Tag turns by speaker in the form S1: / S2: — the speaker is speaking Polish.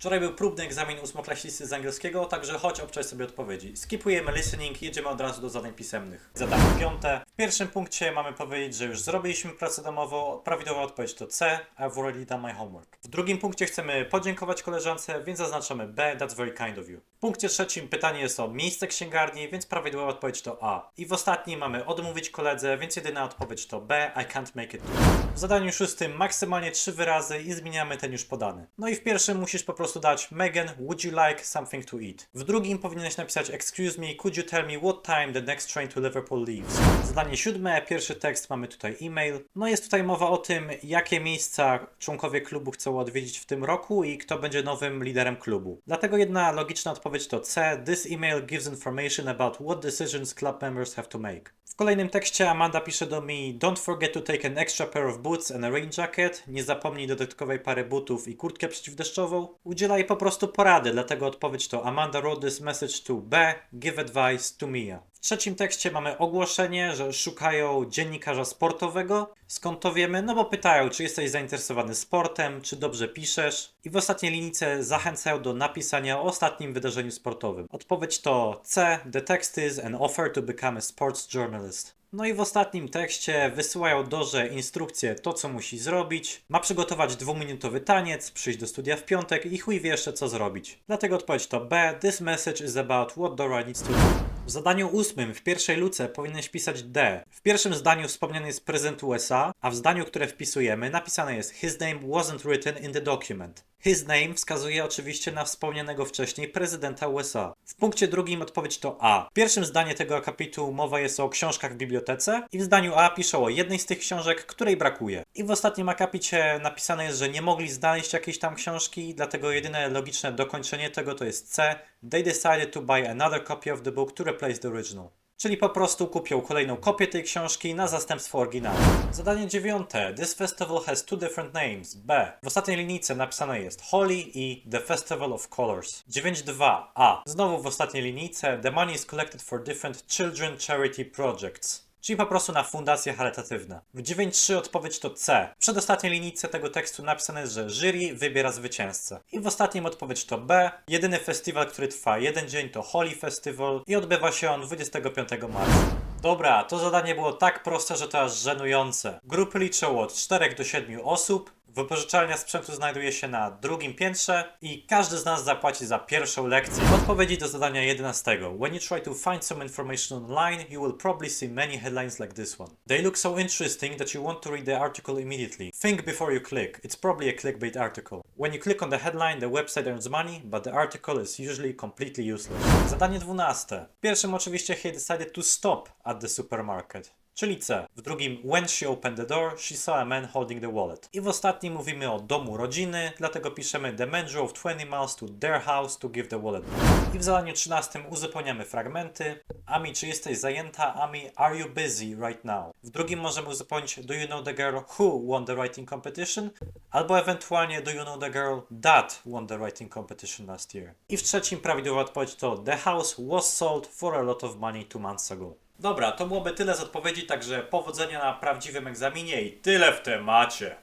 S1: Wczoraj był próbny egzamin ósmoklasisty z angielskiego, także chodź obczaj sobie odpowiedzi. Skipujemy listening, jedziemy od razu do zadań pisemnych. Zadanie piąte. W pierwszym punkcie mamy powiedzieć, że już zrobiliśmy pracę domową. Prawidłowa odpowiedź to C. I've already done my homework. W drugim punkcie chcemy podziękować koleżance, więc zaznaczamy B. That's very kind of you. W punkcie trzecim pytanie jest o miejsce księgarni, więc prawidłowa odpowiedź to A. I w ostatnim mamy odmówić koledze, więc jedyna odpowiedź to B. I can't make it. W zadaniu szóstym maksymalnie trzy wyrazy i zmieniamy ten już podany. No i w pierwszym musisz po prostu dać Megan, would you like something to eat? W drugim powinieneś napisać excuse me, could you tell me what time the next train to Liverpool leaves? Zadanie siódme, pierwszy tekst mamy tutaj e-mail. No jest tutaj mowa o tym, jakie miejsca członkowie klubu chcą odwiedzić w tym roku i kto będzie nowym liderem klubu. Dlatego jedna logiczna odpowiedź to C. This email gives information about what decisions club members have to make. W kolejnym tekście Amanda pisze do mnie Don't forget to take an extra pair of boots and a rain jacket. Nie zapomnij dodatkowej pary butów i kurtkę przeciwdeszczową. Udzielaj po prostu porady, dlatego odpowiedź to Amanda wrote this message to B. Give advice to Mia. W trzecim tekście mamy ogłoszenie, że szukają dziennikarza sportowego. Skąd to wiemy? No bo pytają, czy jesteś zainteresowany sportem, czy dobrze piszesz. I w ostatniej linijce zachęcają do napisania o ostatnim wydarzeniu sportowym. Odpowiedź to C. The text is an offer to become a sports journalist. No i w ostatnim tekście wysyłają Dorze instrukcję, to co musi zrobić. Ma przygotować dwuminutowy taniec, przyjść do studia w piątek i chuj wie jeszcze co zrobić. Dlatego odpowiedź to B. This message is about what Dora needs to do. W zadaniu ósmym w pierwszej luce powinieneś pisać D. W pierwszym zdaniu wspomniany jest prezydent USA, a w zdaniu, które wpisujemy, napisane jest His name wasn't written in the document. His name wskazuje oczywiście na wspomnianego wcześniej prezydenta USA. W punkcie drugim odpowiedź to A. W pierwszym zdaniu tego akapitu mowa jest o książkach w bibliotece i w zdaniu A piszą o jednej z tych książek, której brakuje. I w ostatnim akapicie napisane jest, że nie mogli znaleźć jakiejś tam książki, dlatego jedyne logiczne dokończenie tego to jest C. They decided to buy another copy of the book to replace the original. Czyli po prostu kupią kolejną kopię tej książki na zastępstwo oryginału. Zadanie dziewiąte. This festival has two different names. B. W ostatniej linijce napisane jest Holy i The Festival of Colors. 9.2. A. Znowu w ostatniej linijce The money is collected for different children charity projects. Czyli po prostu na fundacje charytatywne. W 9.3 odpowiedź to C. W przedostatniej linijce tego tekstu napisane jest, że jury wybiera zwycięzcę. I w ostatnim odpowiedź to B. Jedyny festiwal, który trwa jeden dzień to Holy Festival i odbywa się on 25 marca. Dobra, to zadanie było tak proste, że to aż żenujące. Grupy liczą od 4 do 7 osób. Wypożyczalnia sprzętu znajduje się na drugim piętrze i każdy z nas zapłaci za pierwszą lekcję. Odpowiedzi do zadania 11. When you try to find some information online, you will probably see many headlines like this one. They look so interesting that you want to read the article immediately. Think before you click. It's probably a clickbait article. When you click on the headline, the website earns money, but the article is usually completely useless. Zadanie 12. W pierwszym oczywiście he decided to stop at the supermarket. Czyli C. W drugim, when she opened the door, she saw a man holding the wallet. I w ostatnim mówimy o domu rodziny, dlatego piszemy the man drove 20 miles to their house to give the wallet. I w zadaniu 13 uzupełniamy fragmenty. Ami, czy jesteś zajęta? Ami, are you busy right now? W drugim możemy uzupełnić do you know the girl who won the writing competition? Albo ewentualnie do you know the girl that won the writing competition last year? I w trzecim prawidłowa odpowiedź to the house was sold for a lot of money two months ago. Dobra, to byłoby tyle z odpowiedzi, także powodzenia na prawdziwym egzaminie i tyle w temacie.